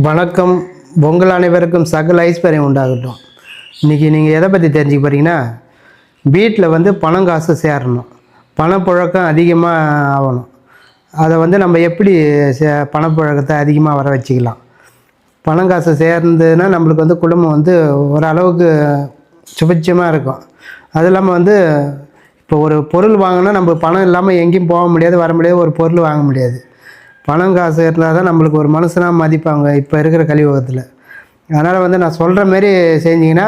வணக்கம். பொங்கல் அனைவருக்கும் சகல ஐஸ்வர்யம் உண்டாகட்டும். இன்றைக்கி நீங்கள் எதை பற்றி தெரிஞ்சுக்க போகிறீங்கன்னா வீட்டில் வந்து பணம் காசு சேரணும். பணப்புழக்கம் அதிகமாக ஆகணும். அதை வந்து நம்ம எப்படி சே பணப்புழக்கத்தை அதிகமாக வர வச்சுக்கலாம். பணம் காசு சேர்ந்ததுன்னா நம்மளுக்கு வந்து குடும்பம் வந்து ஓரளவுக்கு சுபட்சமாக இருக்கும். அது இல்லாமல் வந்து இப்போ ஒரு பொருள் வாங்கினா நம்ம பணம் இல்லாமல் எங்கேயும் போக முடியாது வர முடியாது ஒரு பொருள் வாங்க முடியாது. பணம் காசு இருந்தால் தான் நம்மளுக்கு ஒரு மனுஷனாக மதிப்பாங்க இப்போ இருக்கிற கலியுகத்தில். அதனால் வந்து நான் சொல்கிற மாரி செஞ்சிங்கன்னா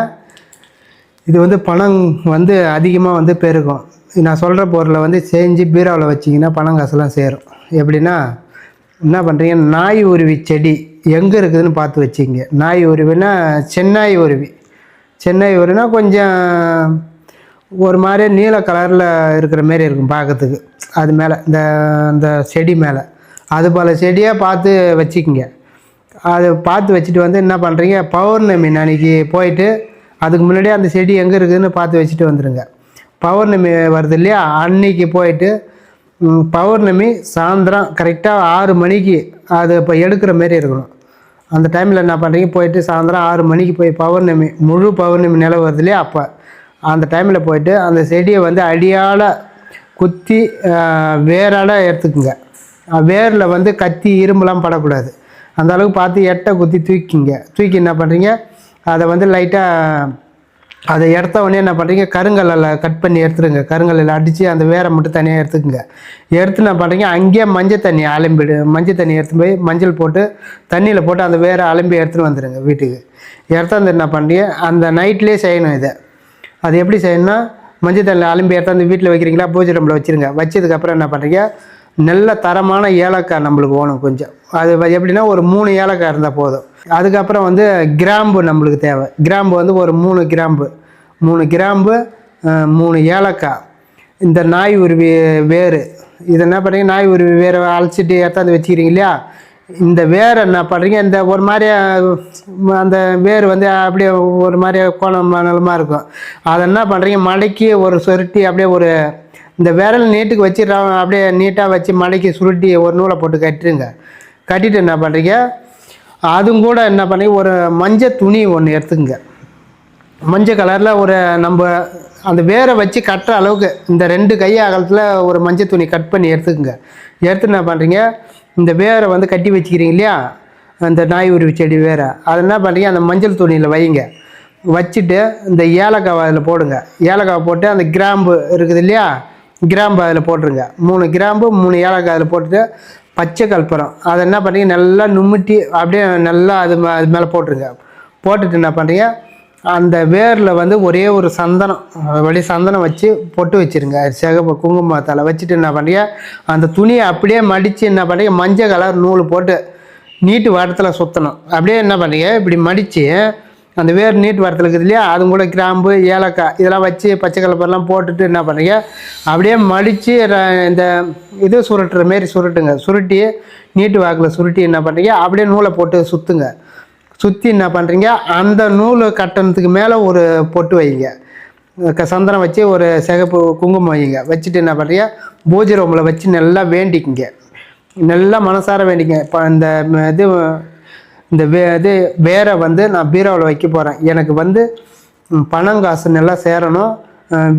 இது வந்து பணம் வந்து அதிகமாக வந்து பெருகும். நான் சொல்கிற பொருளை வந்து செஞ்சு பீராவில் வச்சிங்கன்னா பணம் காசுலாம் சேரும். எப்படின்னா என்ன பண்ணுறீங்க நாய் உருவி செடி எங்கே இருக்குதுன்னு பார்த்து வச்சிங்க. நாய் உருவினா சென்னாய் உருவி. சென்னை உருவினா கொஞ்சம் ஒரு மாதிரி நீல கலரில் இருக்கிற மாரி இருக்கும் பார்க்கறதுக்கு. அது மேலே இந்த அந்த செடி மேலே. அது போல் செடியாக பார்த்து வச்சுக்கிங்க. அது பார்த்து வச்சுட்டு வந்து என்ன பண்ணுறீங்க பௌர்ணமி அன்னைக்கு போயிட்டு அதுக்கு முன்னாடியே அந்த செடி எங்கே இருக்குதுன்னு பார்த்து வச்சுட்டு வந்துடுங்க பௌர்ணமி வருது இல்லையா? அன்னைக்கு போயிட்டு பௌர்ணமி சாயந்தரம் கரெக்டாக ஆறு மணிக்கு அது இப்போ எடுக்கிற மாரி இருக்கணும். அந்த டைமில் என்ன பண்ணுறீங்க போயிட்டு சாயந்தரம் ஆறு மணிக்கு போய் பௌர்ணமி முழு பௌர்ணமி நிலவு வருது இல்லையா? அப்போ அந்த டைமில் போயிட்டு அந்த செடியை வந்து அடியால் குத்தி வேறால் எடுத்துக்குங்க. வேரில் வந்து கத்தி இரும்புலாம் படக்கூடாது. அந்த அளவுக்கு பார்த்து எட்டை குத்தி தூக்கிங்க. தூக்கி என்ன பண்ணுறீங்க அதை வந்து லைட்டாக அதை எடுத்த உடனே என்ன பண்ணுறீங்க கருங்கல்லில் கட் பண்ணி எடுத்துருங்க. கருங்கல்லில் அடித்து அந்த வேரை மட்டும் தனியாக எடுத்துக்கோங்க. எடுத்து என்ன பண்ணுறீங்க அங்கேயே மஞ்சள் தண்ணி அலம்பிடு மஞ்சள் தண்ணி எடுத்து போய் மஞ்சள் போட்டு தண்ணியில் போட்டு அந்த வேரை அலம்பி எடுத்துகிட்டு வந்துடுங்க வீட்டுக்கு. எடுத்து வந்து என்ன பண்ணுறீங்க அந்த நைட்லேயே செய்யணும் இதை. அது எப்படி செய்யணும்னா மஞ்சள் தண்ணியில் அலம்பி எடுத்தாந்து வீட்டில் வைக்கிறீங்களா? பூஜை ரூமில் வச்சுருங்க. வச்சதுக்கப்புறம் என்ன பண்ணுறீங்க நல்ல தரமான ஏலக்காய் நம்மளுக்கு வேணும் கொஞ்சம். அது எப்படின்னா ஒரு மூணு ஏலக்காய் இருந்தால் போதும். அதுக்கப்புறம் வந்து கிராம்பு நம்மளுக்கு தேவை. கிராம்பு வந்து ஒரு மூணு கிராம்பு. மூணு கிராம்பு மூணு ஏலக்காய். இந்த நாய் உருவி வேறு. இது என்ன பண்ணுறீங்க? நாய் உருவி வேறு அழைச்சிட்டு எடுத்தாந்து வச்சுக்கிறீங்க இல்லையா? இந்த வேர் என்ன பண்ணுறீங்க? இந்த ஒரு மாதிரி அந்த வேர் வந்து அப்படியே ஒரு மாதிரி கோணம் நிலமாக இருக்கும். அதை என்ன பண்ணுறீங்க? மடக்கி ஒரு சொருட்டி அப்படியே ஒரு இந்த விரல் நீட்டுக்கு வச்சு ர- அப்படியே நீட்டாக வச்சு மலைக்கு சுருட்டி ஒரு நூலை போட்டு கட்டிடுங்க கட்டிட்டு என்ன பண்ணுறீங்க அதுவும் கூட என்ன பண்ணுறீங்க ஒரு மஞ்சள் துணி ஒன்று எடுத்துக்கங்க. மஞ்சள் கலரில் ஒரு நம்ம அந்த வேரை வச்சு கட்டுற அளவுக்கு இந்த ரெண்டு கை அகலத்தில் ஒரு மஞ்சள் துணி கட் பண்ணி எடுத்துக்கோங்க. எடுத்து என்ன பண்ணுறீங்க இந்த வேரை வந்து கட்டி வச்சுக்கிறீங்க இல்லையா? அந்த நாய் உருவி செடி வேறு அதை என்ன பண்ணுறீங்க அந்த மஞ்சள் துணியில் வைங்க. வச்சுட்டு இந்த ஏலக்காவை அதில் போடுங்க. ஏலக்காவை போட்டு அந்த கிராம்பு இருக்குது இல்லையா? கிராம்பு அதில் போட்டுருங்க. மூணு கிராம்பு மூணு ஏலக்காய் அதில் போட்டுட்டு பச்சை கற்பூரம். அதை என்ன பண்ணுறீங்க? நல்லா நுமிட்டி அப்படியே நல்லா அது அது மேலே போட்டுருங்க. போட்டுட்டு என்ன பண்ணுறீங்க? அந்த வேரில் வந்து ஒரே ஒரு சந்தனம் வழி சந்தனம் வச்சு பொட்டு வச்சுருங்க. சிகப்பு குங்குமத்தால் வச்சுட்டு என்ன பண்ணுறீங்க? அந்த துணியை அப்படியே மடித்து என்ன பண்ணுறீங்க? மஞ்சள் கலர் நூல் போட்டு நீட்டு வாரத்தில் சுற்றணும் அப்படியே என்ன பண்ணுறீங்க? இப்படி மடித்து அந்த வேர் நீட்டு வரத்துல இருக்குது இல்லையா? அது கூட கிராம்பு ஏலக்காய் இதெல்லாம் வச்சு பச்சை கலப்பரெல்லாம் போட்டுட்டு என்ன பண்ணுறீங்க அப்படியே மடித்து இந்த இது சுருட்டுற மாரி சுருட்டுங்க. சுருட்டி நீட்டு வாக்கில் சுருட்டி என்ன பண்ணுறீங்க? அப்படியே நூலை போட்டு சுற்றுங்க சுற்றி என்ன பண்ணுறீங்க? அந்த நூல் கட்டணத்துக்கு மேலே ஒரு பொட்டு வைங்க. சந்தனம் வச்சு ஒரு சிகப்பு குங்குமம் வைங்க. வச்சுட்டு என்ன பண்ணுறீங்க? பூஜை ரூமில் வச்சு நல்லா வேண்டிக்குங்க. நல்லா மனசார வேண்டிங்க இப்போ அந்த இது இந்த வே இது வேரை வந்து நான் பீரோவில் வைக்க போகிறேன் எனக்கு வந்து பணம் காசு நல்லா சேரணும்.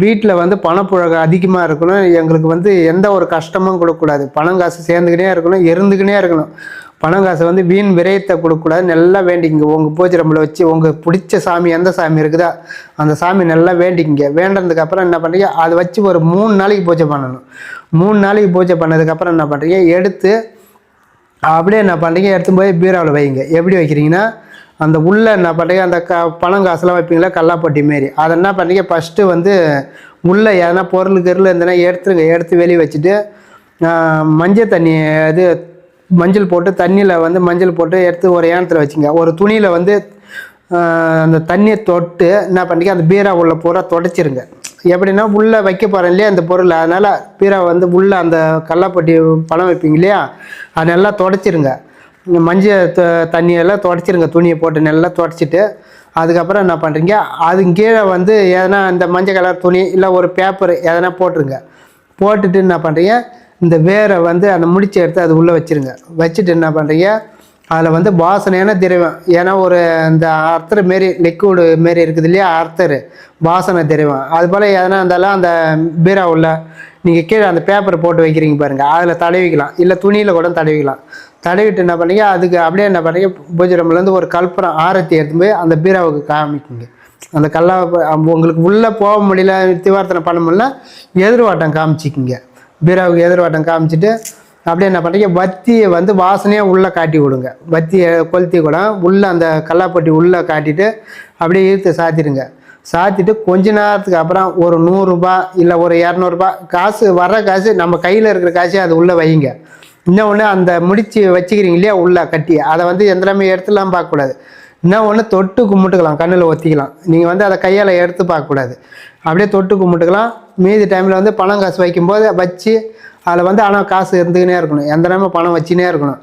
வீட்டில் வந்து பணப்புழக்கம் அதிகமாக இருக்கணும். எங்களுக்கு வந்து எந்த ஒரு கஷ்டமும் கொடுக்கக்கூடாது. பணம் காசு சேர்ந்துக்கினே இருக்கணும் இருந்துக்கினே இருக்கணும். பணம் காசு வந்து வீண் விரயத்தை கொடுக்கக்கூடாது. நல்லா வேண்டிக்கிங்க. உங்கள் பூஜை ரூமில் வச்சு உங்களுக்கு பிடிச்ச சாமி எந்த சாமி இருக்குதோ அந்த சாமி நல்லா வேண்டிக்கிங்க. வேண்டதுக்கு அப்புறம் என்ன பண்ணுறீங்க அதை வச்சு ஒரு மூணு நாளைக்கு பூஜை பண்ணணும். மூணு நாளைக்கு பூஜை பண்ணதுக்கப்புறம் என்ன பண்ணுறீங்க எடுத்து அப்படியே என்ன பண்ணுறீங்க எடுத்து போய் பீராவில் வைங்க எப்படி வைக்கிறீங்கன்னா அந்த உள்ள என்ன பண்ணுறீங்க அந்த க பணம் காசுலாம் வைப்பீங்களா? கல்லாப்பட்டி மாரி. அதை என்ன பண்ணுறீங்க ஃபஸ்ட்டு வந்து உள்ளே எதனா பொருள் கருள் இருந்ததுன்னா எடுத்துருங்க. எடுத்து வெளியே வச்சுட்டு மஞ்சள் தண்ணி இது மஞ்சள் போட்டு தண்ணியில் வந்து மஞ்சள் போட்டு எடுத்து ஒரு ஏனத்தில் வச்சுங்க. ஒரு துணியில் வந்து அந்த தண்ணியை தொட்டு என்ன பண்ணுறீங்க அந்த பீரா உள்ள பூரா தொடச்சிருங்க. எப்படின்னா உள்ளே வைக்க போகிறேன் இல்லையா அந்த பொருள். அதனால் பீரா வந்து உள்ளே அந்த கல்லாப்பட்டி பழம் வைப்பீங்க இல்லையா? அது நல்லா தொடச்சிருங்க. இந்த மஞ்சள் த- தண்ணியெல்லாம் தொடச்சிருங்க. துணியை போட்டு நல்லா தொடச்சிட்டு அதுக்கப்புறம் என்ன பண்ணுறீங்க அது கீழே வந்து எதனா இந்த மஞ்சள் கலர் துணி இல்லை ஒரு பேப்பர் எதனா போட்டுருங்க. போட்டுட்டு என்ன பண்ணுறீங்க இந்த வேரை வந்து அந்த முடிச்சு எடுத்து அது உள்ளே வச்சிருங்க. வச்சுட்டு என்ன பண்ணுறீங்க அதில் வந்து வாசனையான திரவம். ஏன்னா ஒரு இந்த அர்த்தர் மாரி லிக்விடு மாரி இருக்குது இல்லையா அர்த்தர் வாசனை திரவம். அது போல் எதனா இருந்தாலும் அந்த பீரா உள்ள நீங்கள் கீழே அந்த பேப்பர் போட்டு வைக்கிறீங்க பாருங்கள் அதில் தடவிக்கலாம். இல்லை துணியில் கூட தடவிக்கலாம். தடவிட்டு என்ன பண்ணீங்க அதுக்கு அப்படியே என்ன பண்ணீங்க பூஜை ரூம்லேருந்து ஒரு கல்புரம் ஆரத்தி எடுத்து போய் அந்த பீராவுக்கு காமிக்குங்க. அந்த கல்லா உங்களுக்கு உள்ளே போக முடியல திவார்த்தனை பண்ண முடியல எதிர்வாட்டம் காமிச்சிக்கிங்க. பீராவுக்கு எதிர்வாட்டம் காமிச்சிட்டு அப்படியே என்ன பண்ணுறீங்க வத்தியை வந்து வாசனையாக உள்ளே காட்டி விடுங்க. வத்தியை கொளுத்தி கூட உள்ளே அந்த கல்லாப்பட்டி உள்ளே காட்டிட்டு அப்படியே இழுத்து சாத்திடுங்க. சாத்திட்டு கொஞ்ச நேரத்துக்கு அப்புறம் ஒரு நூறுரூபா இல்லை ஒரு இரநூறுபா காசு வர்ற காசு நம்ம கையில் இருக்கிற காசு அது உள்ளே வைங்க இன்னொன்று அந்த முடிச்சு வச்சுக்கிறீங்க இல்லையா உள்ளே கட்டி அதை வந்து எந்தலாமே எடுத்துலாம் பார்க்கக்கூடாது இன்னும் ஒன்று தொட்டு கும்பிட்டுக்கலாம் கண்ணில் ஒத்திக்கலாம். நீங்கள் வந்து அதை கையால் எடுத்து பார்க்கக்கூடாது அப்படியே தொட்டு கும்பிட்டுக்கலாம். மீதி டைமில் வந்து பணம் காசு வைக்கும்போது வச்சு அதில் வந்து ஆனால் காசு இருந்துக்கினே இருக்கணும். எந்த நேரமும் பணம் வச்சுனே இருக்கணும்.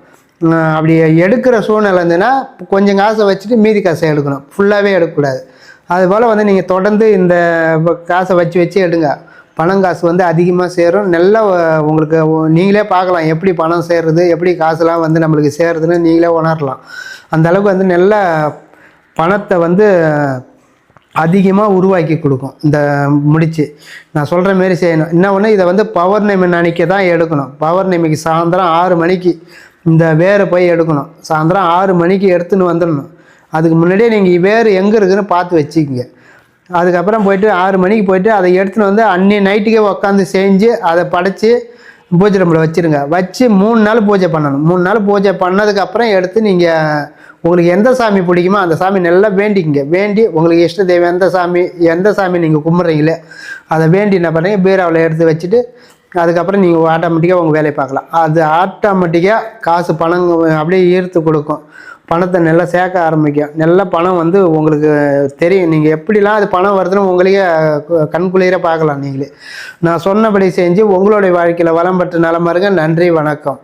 அப்படி எடுக்கிற சூழ்நிலை இருந்ததுன்னா கொஞ்சம் காசை வச்சுட்டு மீதி காசை எடுக்கணும். ஃபுல்லாகவே எடுக்கக்கூடாது. அதுபோல் வந்து நீங்கள் தொடர்ந்து இந்த காசை வச்சு வச்சு எடுங்க. பணம் காசு வந்து அதிகமாக சேரும். நல்லா உங்களுக்கு நீங்களே பார்க்கலாம். எப்படி பணம் சேர்றது எப்படி காசுலாம் வந்து நம்மளுக்கு சேருதுன்னு நீங்களே உணரலாம். அந்த அளவுக்கு வந்து நல்ல பணத்தை வந்து அதிகமாக உருவாக்கி கொடுக்கும். இந்த முடிச்சு. நான் சொல்கிற மாரி செய்யணும். என்ன ஒன்று இதை வந்து பௌர்ணமி அன்னைக்கு தான் எடுக்கணும். பௌர்ணமிக்கு சாயந்தரம் ஆறு மணிக்கு இந்த வேறு போய் எடுக்கணும். சாயந்தரம் ஆறு மணிக்கு எடுத்துன்னு வந்துடணும். அதுக்கு முன்னாடியே நீங்கள் வேறு எங்கே இருக்குதுன்னு பார்த்து வச்சுக்கிங்க. அதுக்கப்புறம் போயிட்டு ஆறு மணிக்கு போயிட்டு அதை எடுத்துன்னு வந்து அன்னி நைட்டுக்கே உட்காந்து செஞ்சு அதை படைச்சி பூஜை ரூமில் வச்சுருங்க. வச்சு மூணு நாள் பூஜை பண்ணணும். மூணு நாள் பூஜை பண்ணதுக்கப்புறம் எடுத்து நீங்கள் உங்களுக்கு எந்த சாமி பிடிக்குமோ அந்த சாமி நல்லா வேண்டிக்கிங்க. வேண்டி உங்களுக்கு இஷ்ட தெய்வம் எந்த சாமி எந்த சாமி நீங்கள் கும்பிட்றீங்களே அதை வேண்டி என்ன பண்ணுங்க பீராவில் எடுத்து வச்சுட்டு அதுக்கப்புறம் நீங்கள் ஆட்டோமேட்டிக்காக உங்கள் வேலையை பார்க்கலாம். அது ஆட்டோமேட்டிக்காக காசு பணம் அப்படியே ஈர்த்து கொடுக்கும். பணத்தை நல்லா சேர்க்க ஆரம்பிக்கும். நல்ல பணம் வந்து உங்களுக்கு தெரியும். நீங்கள் எப்படிலாம் அது பணம் வருதுன்னு உங்களையே கண்குளிர பார்க்கலாம் நீங்களே. நான் சொன்னபடி செஞ்சு உங்களுடைய வாழ்க்கையில் வளம் பெற்று நலம் பாருங்க நன்றி வணக்கம்.